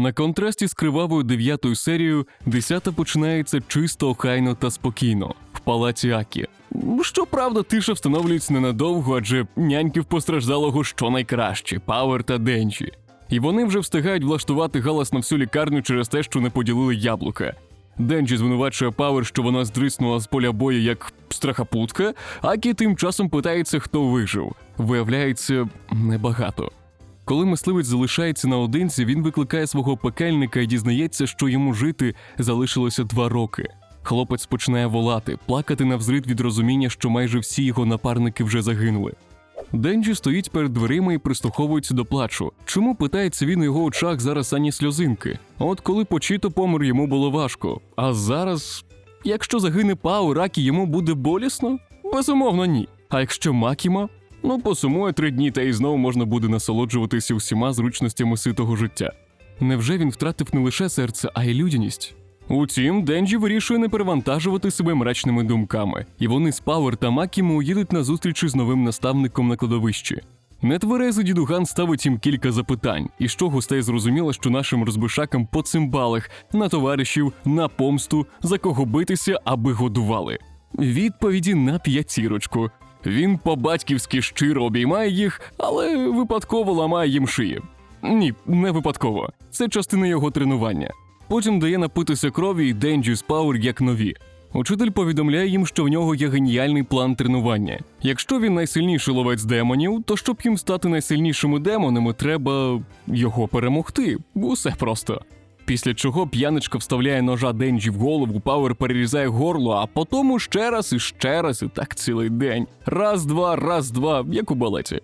На контрасті з кривавою дев'ятою серією, десята починається чисто, охайно та спокійно в палаці Акі. Щоправда, тиша встановлюється ненадовго, адже няньки в постраждалого що найкраще Пауер та Денджі. І вони вже встигають влаштувати галас на всю лікарню через те, що не поділили яблука. Денджі звинувачує Пауер, що вона здриснула з поля бою як страхопутка, Акі тим часом питається, хто вижив. Виявляється, небагато. Коли мисливець залишається наодинці, він викликає свого пекельника і дізнається, що йому жити залишилося два роки. Хлопець починає волати, плакати навзрид від розуміння, що майже всі його напарники вже загинули. Денджі стоїть перед дверима і прислуховується до плачу. Чому питається він у його очах зараз ані сльозинки? От коли почито помер йому було важко. А зараз, якщо загине Пау, ракі йому буде болісно? Безумовно, ні. А якщо Макіма? Ну, посумує три дні, та й знову можна буде насолоджуватися усіма зручностями ситого життя. Невже він втратив не лише серце, а й людяність? Утім, Денджі вирішує не перевантажувати себе мрачними думками, і вони з Пауер та Макімо їдуть на зустрічі з новим наставником на кладовищі. Нетверезий дідуган ставить їм кілька запитань, і з чого стає зрозуміло, що нашим розбишакам по цимбалах, на товаришів, на помсту, за кого битися, аби годували. Відповіді на п'ятірочку. Він по-батьківськи щиро обіймає їх, але випадково ламає їм шиї. Ні, не випадково. Це частина його тренування. Потім дає напитися крові і з Пауер як нові. Учитель повідомляє їм, що в нього є геніальний план тренування. Якщо він найсильніший ловець демонів, то щоб їм стати найсильнішими демонами, треба його перемогти. Усе просто. Після чого п'яничка вставляє ножа Денджі в голову, Пауер перерізає горло, а потім ще раз і ще раз, і так цілий день. Раз, два, раз, два, як у балеті.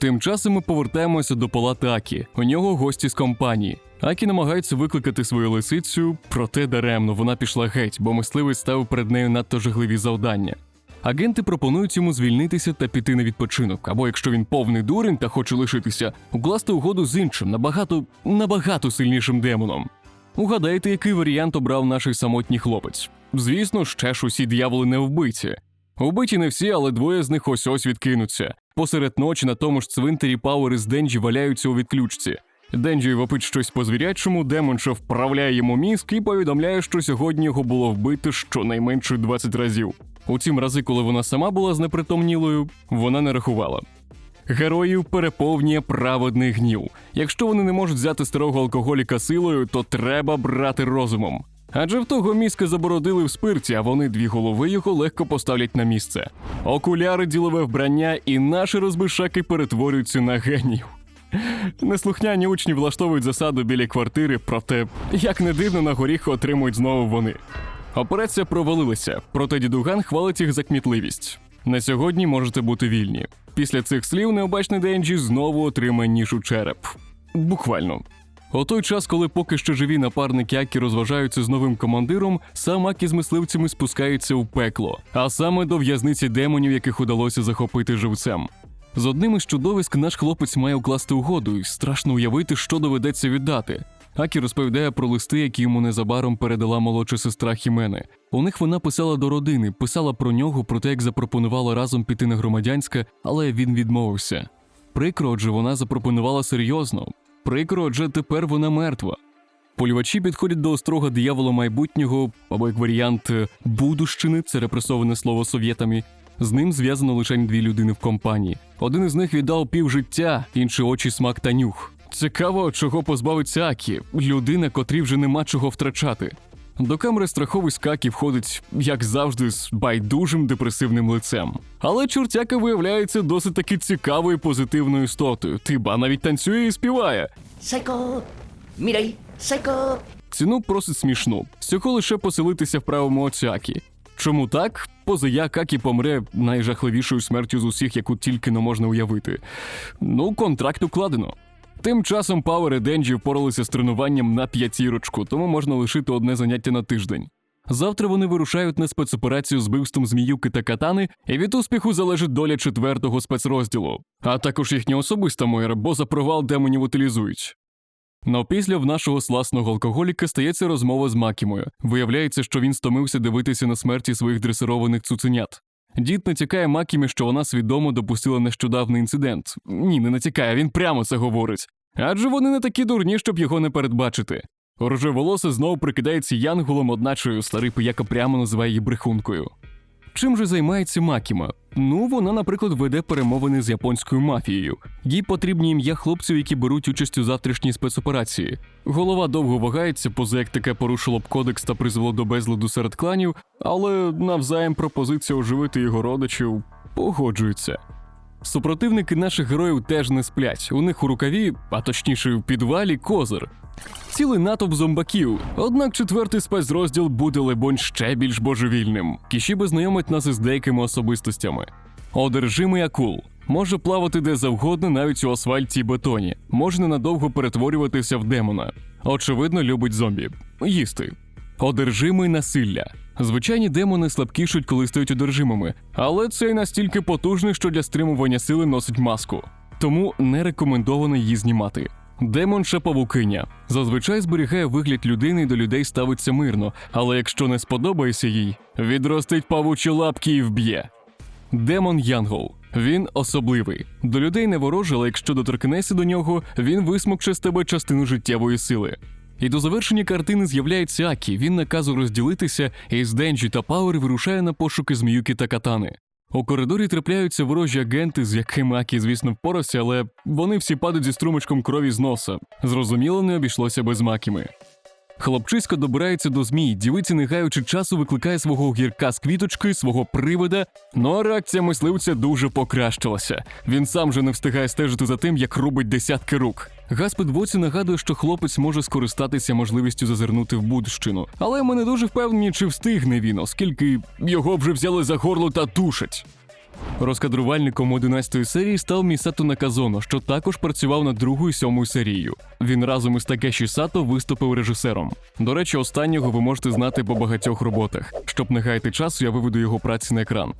Тим часом ми повертаємося до палати Акі. У нього гості з компанії. Акі намагається викликати свою лисицю, проте даремно вона пішла геть, бо мисливець ставив перед нею надто жахливі завдання. Агенти пропонують йому звільнитися та піти на відпочинок, або якщо він повний дурень та хоче лишитися, укласти угоду з іншим, набагато набагато сильнішим демоном. Угадайте, який варіант обрав наш самотній хлопець. Звісно, ще ж усі дияволи не вбиті. Убиті не всі, але двоє з них ось ось відкинуться. Посеред ночі на тому ж цвинтарі Пауер із Денджі валяються у відключці. Денджі вопить щось по звірячому, демонша вправляє йому мізк і повідомляє, що сьогодні його було вбито щонайменше 20 разів. Утім, рази, коли вона сама була знепритомнілою, вона не рахувала. Героїв переповнює праведний гнів. Якщо вони не можуть взяти старого алкоголіка силою, то треба брати розумом. Адже в того мізка забородили в спирті, а вони дві голови його легко поставлять на місце. Окуляри, ділове вбрання, і наші розбишаки перетворюються на генів. Неслухняні учні влаштовують засаду біля квартири, проте, як не дивно, на горіху отримують знову вони. Операція провалилася, проте дідуган хвалить їх за кмітливість. На сьогодні можете бути вільні. Після цих слів необачний Денджі знову отримає ніж у череп. Буквально. У той час, коли поки що живі напарники Акі розважаються з новим командиром, сам Акі з мисливцями спускається у пекло, а саме до в'язниці демонів, яких удалося захопити живцем. З одним із чудовиськ наш хлопець має укласти угоду, і страшно уявити, що доведеться віддати. Акі розповідає про листи, які йому незабаром передала молодша сестра Хімени. У них вона писала до родини, писала про нього, про те, як запропонувала разом піти на громадянське, але він відмовився. Прикро, отже, вона запропонувала серйозно. Прикро, адже тепер вона мертва. Полювачі підходять до острога диявола майбутнього, або як варіант е, будущини, це репресоване слово совєтами. З ним зв'язано лише дві людини в компанії. Один із них віддав пів життя, інший очі смак та нюх. Цікаво, чого позбавиться Акі, людина, котрій вже нема чого втрачати. До камери страховий скакі входить, як завжди, з байдужим депресивним лицем. Але чортяка виявляється досить таки цікавою позитивною істотою. Тиба навіть танцює і співає. Сайко! Мірай! Сайко! Ціну просить смішну. Всього лише поселитися в правому оцякі. Чому так? Поза як Акі помре найжахливішою смертю з усіх, яку тільки не можна уявити. Ну, контракт укладено. Тим часом Пауер і Денджі впоралися з тренуванням на п'ятірочку, тому можна лишити одне заняття на тиждень. Завтра вони вирушають на спецоперацію з вбивством зміюки та катани, і від успіху залежить доля четвертого спецрозділу, а також їхня особиста мера, бо за провал демонів утилізують. Но після в нашого сласного алкоголіка стається розмова з Макімою. Виявляється, що він стомився дивитися на смерті своїх дресированих цуценят. Дід натякає Макімі, що вона свідомо допустила нещодавний інцидент. Ні, не натякає, він прямо це говорить. Адже вони не такі дурні, щоб його не передбачити. Рожеволосе знову прикидається янголом, одначе старий пияка прямо називає її брехункою. Чим же займається Макіма? Ну, вона, наприклад, веде перемовини з японською мафією. Їй потрібні ім'я хлопців, які беруть участь у завтрашній спецоперації. Голова довго вагається, поза як таке порушило б кодекс та призвело до безладу серед кланів, але навзаєм пропозиція оживити його родичів погоджується. Супротивники наших героїв теж не сплять. У них у рукаві, а точніше в підвалі, козир. Цілий натовп зомбаків. Однак четвертий спецрозділ буде, лебонь, ще більш божевільним. Кішіба знайомить нас із деякими особистостями. Одержимий акул. Може плавати де завгодно, навіть у асфальті і бетоні. Може ненадовго перетворюватися в демона. Очевидно, любить зомбі. Їсти. Одержимий насилля. Звичайні демони слабкішуть, коли стають одержимими, але цей настільки потужний, що для стримування сили носить маску. Тому не рекомендовано її знімати. Демонша павукиня зазвичай зберігає вигляд людини і до людей ставиться мирно, але якщо не сподобається їй, відростить павучі лапки і вб'є. Демон Янгол. Він особливий. До людей не ворожий, але якщо доторкнешся до нього, він висмокче з тебе частину життєвої сили. І до завершення картини з'являється Акі. Він наказує розділитися, і з Денджі та Пауер вирушає на пошуки зміюки та катани. У коридорі трапляються ворожі агенти, з якими Акі, звісно, впорався, але вони всі падають зі струмочком крові з носа. Зрозуміло, не обійшлося без макіми. Хлопчисько добирається до змій, дівиці, не гаючи часу, викликає свого гірка з квіточки, свого привида. Ну а реакція мисливця дуже покращилася. Він сам же не встигає стежити за тим, як рубить десятки рук. Гаспід Воці нагадує, що хлопець може скористатися можливістю зазирнути в будщину. Але ми не дуже впевнені, чи встигне він, оскільки його вже взяли за горло та душать. Розкадрувальником 11-ї серії став Місато Наказоно, що також працював над другою сьомою серією. Він разом із Такеші Сато виступив режисером. До речі, останнього ви можете знати по багатьох роботах. Щоб не гаяти часу, я виведу його праці на екран.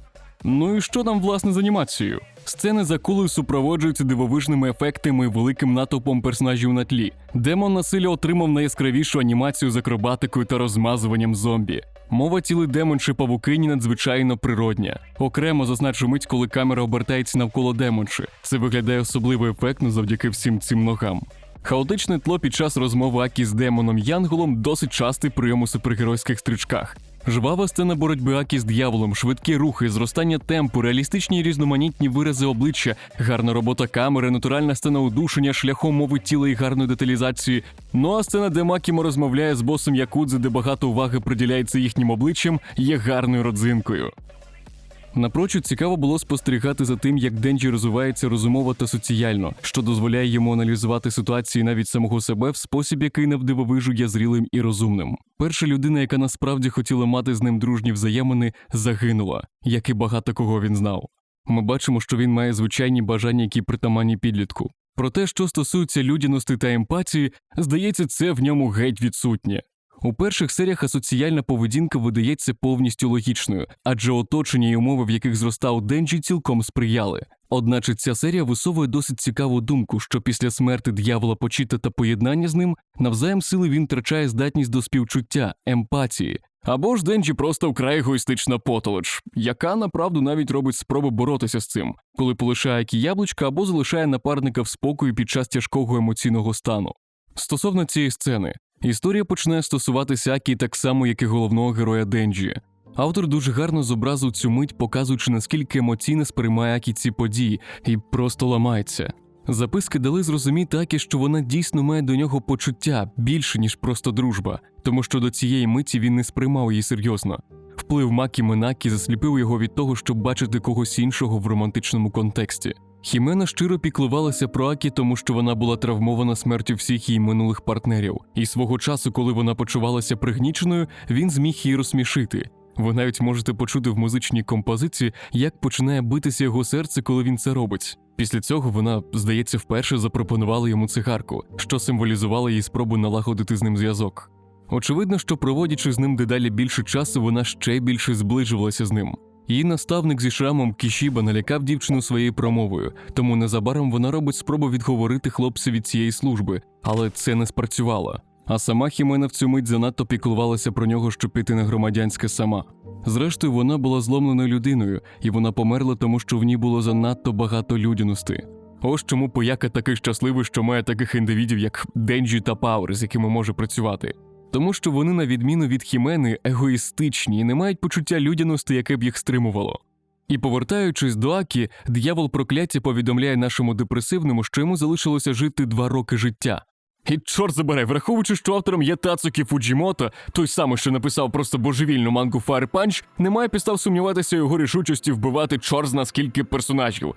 Ну і що там власне з анімацією? Сцени за кулею супроводжуються дивовижними ефектами і великим натовпом персонажів на тлі. Демон насилля отримав найяскравішу анімацію з акробатикою та розмазуванням зомбі. Мова тіли демон чи павукині надзвичайно природня. Окремо зазначу мить, коли камера обертається навколо демонши. Це виглядає особливо ефектно завдяки всім цим ногам. Хаотичне тло під час розмови Акі з демоном Янголом досить частий прийом у супергеройських стрічках. Жвава сцена боротьби Акі з дьяволом, швидкі рухи, зростання темпу, реалістичні різноманітні вирази обличчя, гарна робота камери, натуральна сцена удушення шляхом мови тіла і гарної деталізації. Ну а сцена, де Макімо розмовляє з босом Якудзи, де багато уваги приділяється їхнім обличчям, є гарною родзинкою. Напрочуд цікаво було спостерігати за тим, як Денджі розвивається розумово та соціально, що дозволяє йому аналізувати ситуації навіть самого себе в спосіб, який навдивовижу є зрілим і розумним. Перша людина, яка насправді хотіла мати з ним дружні взаємини, загинула, як і багато кого він знав. Ми бачимо, що він має звичайні бажання, які притаманні підлітку. Про те, що стосується людяності та емпатії, здається, це в ньому геть відсутнє. У перших серіях асоціальна поведінка видається повністю логічною, адже оточення й умови, в яких зростав Денджі, цілком сприяли. Одначе ця серія висовує досить цікаву думку, що після смерти д'явола почіта та поєднання з ним навзаєм сили він втрачає здатність до співчуття, емпатії. Або ж Денджі просто вкрай егоїстична потолоч, яка направду навіть робить спроби боротися з цим, коли полишає яблучка або залишає напарника в спокої під час тяжкого емоційного стану. Стосовно цієї сцени, історія починає стосуватися Акі так само, як і головного героя Денджі. Автор дуже гарно зобразив цю мить, показуючи наскільки емоційно сприймає Акі ці події, і просто ламається. Записки дали зрозуміти Акі, що вона дійсно має до нього почуття більше, ніж просто дружба, тому що до цієї миті він не сприймав її серйозно. Вплив Макі Минакі засліпив його від того, щоб бачити когось іншого в романтичному контексті. Хімена щиро піклувалася про Акі, тому що вона була травмована смертю всіх її минулих партнерів, і свого часу, коли вона почувалася пригніченою, він зміг її розсмішити. Ви навіть можете почути в музичній композиції, як починає битися його серце, коли він це робить. Після цього вона, здається, вперше запропонувала йому цигарку, що символізувало її спробу налагодити з ним зв'язок. Очевидно, що проводячи з ним дедалі більше часу, вона ще більше зближувалася з ним. Її наставник зі шрамом Кішіба налякав дівчину своєю промовою, тому незабаром вона робить спробу відговорити хлопця від цієї служби, але це не спрацювало. А сама Хімена в цю мить занадто піклувалася про нього, щоб піти на громадянське сама. Зрештою, вона була зломленою людиною, і вона померла, тому що в ній було занадто багато людяності. Ось чому пояка такий щасливий, що має таких індивідів, як Денджі та Пауер, з якими може працювати. Тому що вони, на відміну від Хімени, егоїстичні і не мають почуття людяності, яке б їх стримувало. І повертаючись до Акі, диявол прокляття повідомляє нашому депресивному, що йому залишилося жити два роки життя. І чорт забирай, враховуючи, що автором є Тацукі Фуджімото, той самий, що написав просто божевільну мангу Fire Punch, немає підстав сумніватися його рішучості вбивати чорт зна скільки персонажів.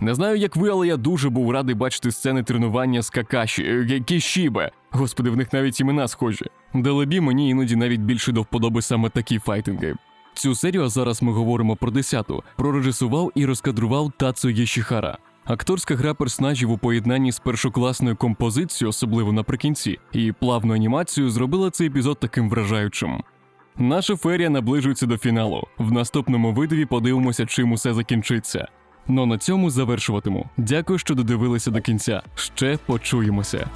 Не знаю, як ви, але я дуже був радий бачити сцени тренування з Какаші, е, Кішібе. Господи, в них навіть імена схожі. Далебі мені іноді навіть більше до вподоби саме такі файтинги. Цю серію, а зараз ми говоримо про десяту, прорежисував і розкадрував Тацу Єшіхара. Акторська гра персонажів у поєднанні з першокласною композицією, особливо наприкінці, і плавну анімацію зробила цей епізод таким вражаючим. Наша ферія наближується до фіналу. В наступному видові подивимося, чим усе закінчиться. Ну на цьому завершуватиму. Дякую, що додивилися до кінця. Ще почуємося.